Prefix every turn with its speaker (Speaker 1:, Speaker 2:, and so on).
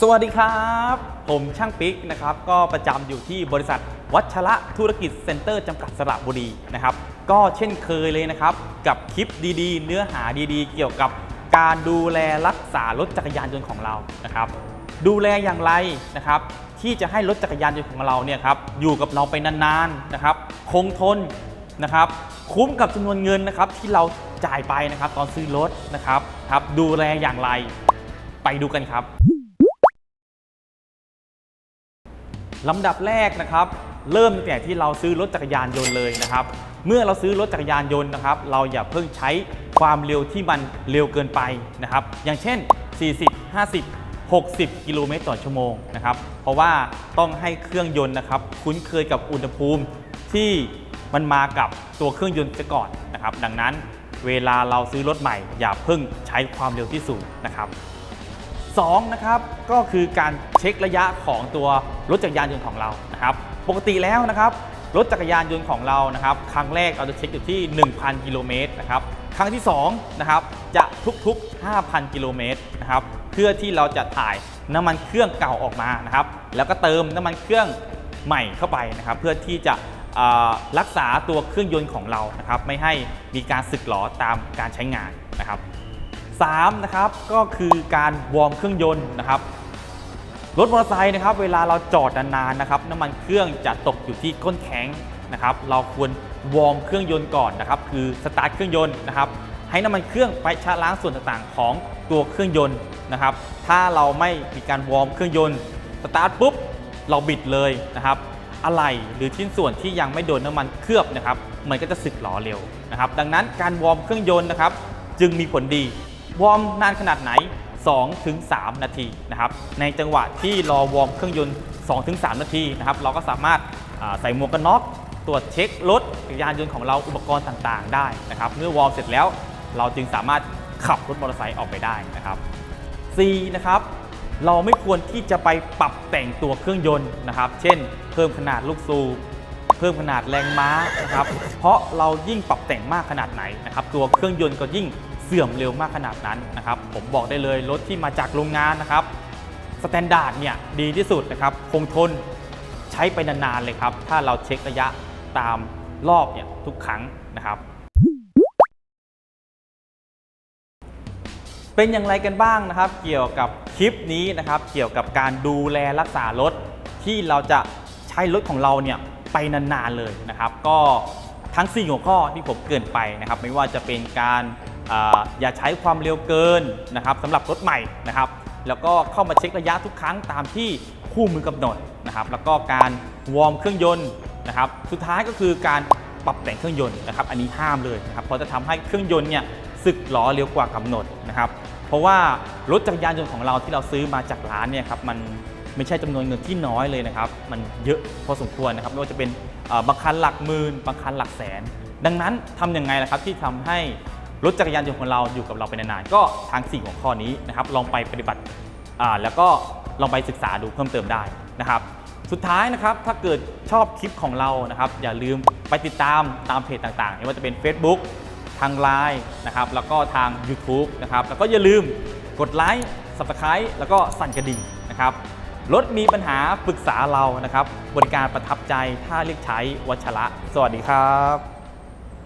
Speaker 1: สวัสดีครับ ผมช่างปิ๊กนะครับ ก็ประจำอยู่ที่บริษัทวัชระธุรกิจเซ็นเตอร์จำกัดสระบุรีนะครับ ก็เช่นเคยเลยนะครับ กับคลิปดีๆ เนื้อหาดีๆ เกี่ยวกับการดูแลรักษารถจักรยานยนต์ของเรานะครับ ดูแลอย่างไรนะครับ ที่จะให้รถจักรยานยนต์ของเราเนี่ยครับอยู่กับเราไปนานๆนะครับ คงทนนะครับ คุ้มกับจำนวนเงินนะครับที่เราจ่ายไปนะครับ ตอนซื้อรถนะครับครับ ดูแลอย่างไรไปดูกันครับ ลำดับแรกนะครับเริ่มตั้งแต่ที่เราซื้อรถจักรยานยนต์เลยนะครับ เมื่อเราซื้อรถจักรยานยนต์นะครับ เราอย่าเพิ่งใช้ความเร็วที่มันเร็วเกินไปนะครับ อย่างเช่น 40 50 60 กิโลเมตรต่อชั่วโมงนะครับ เพราะว่าต้องให้เครื่องยนต์นะครับ คุ้นเคยกับอุณหภูมิที่มันมากับตัวเครื่องยนต์เสียก่อนนะครับ ดังนั้นเวลาเราซื้อรถใหม่ อย่าเพิ่งใช้ความเร็วที่สูงนะครับ 2นะครับก็คือการเช็คระยะของตัวรถจักรยานยนต์ของเรานะครับปกติแล้วนะครับรถจักรยานยนต์ของเรานะครับครั้งแรกเราจะเช็คอยู่ที่ 1,000 กิโลเมตรนะครับครั้งที่2นะครับจะทุกๆ 5,000 กิโลเมตรนะครับเพื่อที่เราจะถ่ายน้ำมันเครื่องเก่าออกมานะครับแล้วก็เติมน้ำมันเครื่องใหม่เข้าไปนะครับเพื่อที่จะรักษาตัวเครื่องยนต์ของเรานะครับไม่ให้มีการสึกหรอตามการใช้งานนะครับ 3นะครับก็คือการวอร์มเครื่องยนต์นะครับรถมอเตอร์ไซค์นะครับเวลาเราจอดนานๆนะครับน้ำมันเครื่องจะตกอยู่ที่ก้นแข็งนะครับเราควรวอร์มเครื่องยนต์ก่อนนะครับคือสตาร์ทเครื่องยนต์นะครับให้น้ำมันเครื่องไปชะล้างส่วนต่างๆ ของตัวเครื่องยนต์นะครับถ้าเราไม่มีการวอร์มเครื่องยนต์สตาร์ทปุ๊บเราบิดเลยนะครับอะไรหรือชิ้นส่วนที่ยังไม่โดนน้ำมันเคลือบนะครับมันก็จะสึกหรอเร็วนะครับดังนั้นการวอร์มเครื่องยนต์นะครับจึงมีผลดี วอร์มนานขนาดไหน2-3ถึง3นาทีนะครับ ในจังหวะที่รอวอร์มเครื่องยนต์2-3ถึง3นาทีนะครับ เราก็สามารถใส่หมวกกันน็อกตรวจเช็ครถจักรยานยนต์ของเราอุปกรณ์ต่างๆ ได้นะครับ เมื่อวอร์มเสร็จแล้ว เราจึงสามารถขับรถมอเตอร์ไซค์ออกไปได้นะครับ C นะครับเราไม่ควรที่จะไปปรับแต่งตัวเครื่องยนต์นะครับ เช่น เพิ่มขนาดลูกสูบเพิ่มขนาดแรงม้านะครับ เพราะเรายิ่งปรับแต่งมากขนาดไหนนะครับ ตัวเครื่องยนต์ก็ยิ่ง เสื่อมเร็วมากขนาดนั้นนะครับ ผมบอกได้เลยรถที่มาจากโรงงานนะครับสแตนดาร์ดเนี่ยดีที่สุดนะครับ คงทนใช้ไปนานๆเลยครับ ถ้าเราเช็คระยะตามรอบเนี่ยทุกครั้งนะครับ เป็นอย่างไรกันบ้างนะครับ เกี่ยวกับคลิปนี้นะครับ เกี่ยวกับการดูแลรักษารถที่เราจะใช้รถของเราเนี่ยไปนานๆเลยนะครับ ก็ทั้ง4หัวข้อที่ผมเกินไปนะครับ ไม่ว่าจะเป็นการ อย่าใช้ความเร็วเกินนะครับสำหรับรถใหม่นะครับ แล้วก็เข้ามาเช็คระยะทุกครั้งตามที่คู่มือกำหนดนะครับ แล้วก็การวอร์มเครื่องยนต์นะครับ สุดท้ายก็คือการปรับแต่งเครื่องยนต์นะครับ อันนี้ห้ามเลยนะครับ เพราะจะทำให้เครื่องยนต์เนี่ยสึกหรอเร็วกว่ากำหนดนะครับ เพราะว่ารถจักรยานยนต์ของเราที่เราซื้อมาจากร้านเนี่ยครับมันไม่ใช่จำนวนเงินที่น้อยเลยนะครับ มันเยอะพอสมควรนะครับไม่ว่าจะเป็นบางคันหลักหมื่นบางคันหลักแสน ดังนั้นทำยังไงล่ะครับที่ทำให้ รถจักรยานยนต์ของเราอยู่กับเราไปนานๆก็ทาง4หัวข้อนี้นะครับลองไปปฏิบัติแล้วก็ลองไปศึกษาดูเพิ่มเติมได้นะครับ สุดท้ายนะครับถ้าเกิดชอบคลิปของเรานะครับ อย่าลืมไปติดตามตามเพจต่างๆไม่ว่าจะเป็น Facebook ทาง Line นะครับแล้วก็ทาง YouTube นะครับแล้วก็อย่าลืมกดไลค์ Subscribe แล้วก็สั่นกระดิ่งนะครับรถมีปัญหาปรึกษาเรานะครับ บริการประทับใจถ้าเรียกใช้วัชระ สวัสดีครับ